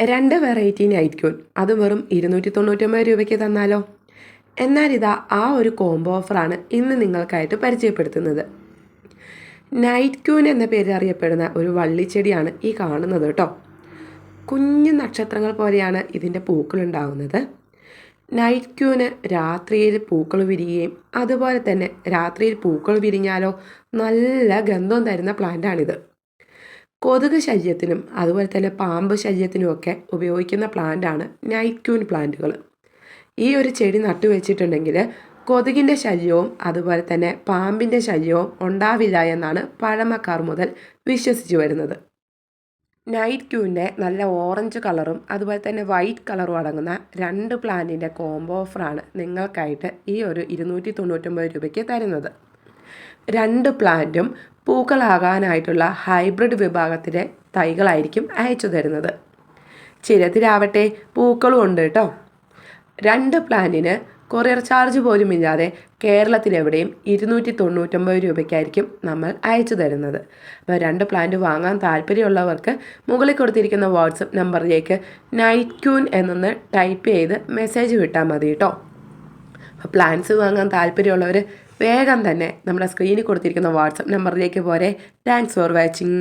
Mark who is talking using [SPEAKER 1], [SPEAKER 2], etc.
[SPEAKER 1] രണ്ട് variety night queen അത് വെറും ഇരുന്നൂറ്റി തൊണ്ണൂറ്റൊമ്പത് രൂപയ്ക്ക് തന്നാലോ? എന്നാൽ ഇതാ ആ ഒരു കോംബോ ഓഫറാണ് ഇന്ന് നിങ്ങൾക്കായിട്ട് പരിചയപ്പെടുത്തുന്നത്. നൈറ്റ് ക്യൂൻ എന്ന പേരിൽ അറിയപ്പെടുന്ന ഒരു വള്ളിച്ചെടിയാണ് ഈ കാണുന്നത് കേട്ടോ. കുഞ്ഞു നക്ഷത്രങ്ങൾ പോലെയാണ് ഇതിന്റെ പൂക്കളുണ്ടാവുന്നത്. നൈറ്റ് ക്യൂന് രാത്രിയിൽ പൂക്കൾ വിരിയുകയും അതുപോലെ തന്നെ രാത്രിയിൽ പൂക്കൾ വിരിഞ്ഞാലോ നല്ല ഗന്ധം തരുന്ന പ്ലാന്റാണിത് കൊതുക് ശല്യത്തിനും അതുപോലെ തന്നെ പാമ്പ് ശല്യത്തിനുമൊക്കെ ഉപയോഗിക്കുന്ന പ്ലാന്റാണ് നൈറ്റ് ക്യൂൻ പ്ലാന്റുകൾ ഈ ഒരു ചെടി നട്ടുവെച്ചിട്ടുണ്ടെങ്കിൽ കൊതുകിന്റെ ശല്യവും അതുപോലെ തന്നെ പാമ്പിന്റെ ശല്യവും ഉണ്ടാവില്ല എന്നാണ് പഴമക്കാർ മുതൽ വിശ്വസിച്ചു വരുന്നത്. നൈറ്റ് ക്യൂവിന്റെ നല്ല ഓറഞ്ച് കളറും അതുപോലെ തന്നെ വൈറ്റ് കളറും അടങ്ങുന്ന രണ്ട് പ്ലാന്റിന്റെ കോംബോ ഓഫറാണ് നിങ്ങൾക്കായിട്ട് ഈ ഒരു ഇരുന്നൂറ്റി തൊണ്ണൂറ്റൊമ്പത് രൂപയ്ക്ക് തരുന്നത്. രണ്ട് പ്ലാന്റും പൂക്കളാകാനായിട്ടുള്ള ഹൈബ്രിഡ് വിഭാഗത്തിലെ തൈകളായിരിക്കും അയച്ചു തരുന്നത്. ചിരത്തിലാവട്ടെ പൂക്കളും ഉണ്ട് കേട്ടോ. രണ്ട് പ്ലാന്റിന് കൊറിയർ ചാർജ് പോലും ഇല്ലാതെ കേരളത്തിലെവിടെയും ഇരുന്നൂറ്റി തൊണ്ണൂറ്റൊമ്പത് രൂപയ്ക്കായിരിക്കും നമ്മൾ അയച്ചു തരുന്നത്. അപ്പോൾ രണ്ട് പ്ലാന്റ് വാങ്ങാൻ താല്പര്യമുള്ളവർക്ക് മുകളിൽ കൊടുത്തിരിക്കുന്ന വാട്സപ്പ് നമ്പറിലേക്ക് നൈറ്റ് ക്യൂൻ എന്നൊന്ന് ടൈപ്പ് ചെയ്ത് മെസ്സേജ് വിട്ടാൽ മതി കേട്ടോ. അപ്പോൾ പ്ലാൻസ് വാങ്ങാൻ താല്പര്യമുള്ളവർ വേഗം തന്നെ നമ്മുടെ സ്ക്രീനിൽ കൊടുത്തിരിക്കുന്ന വാട്സപ്പ് നമ്പറിലേക്ക് പോരെ. Thanks for watching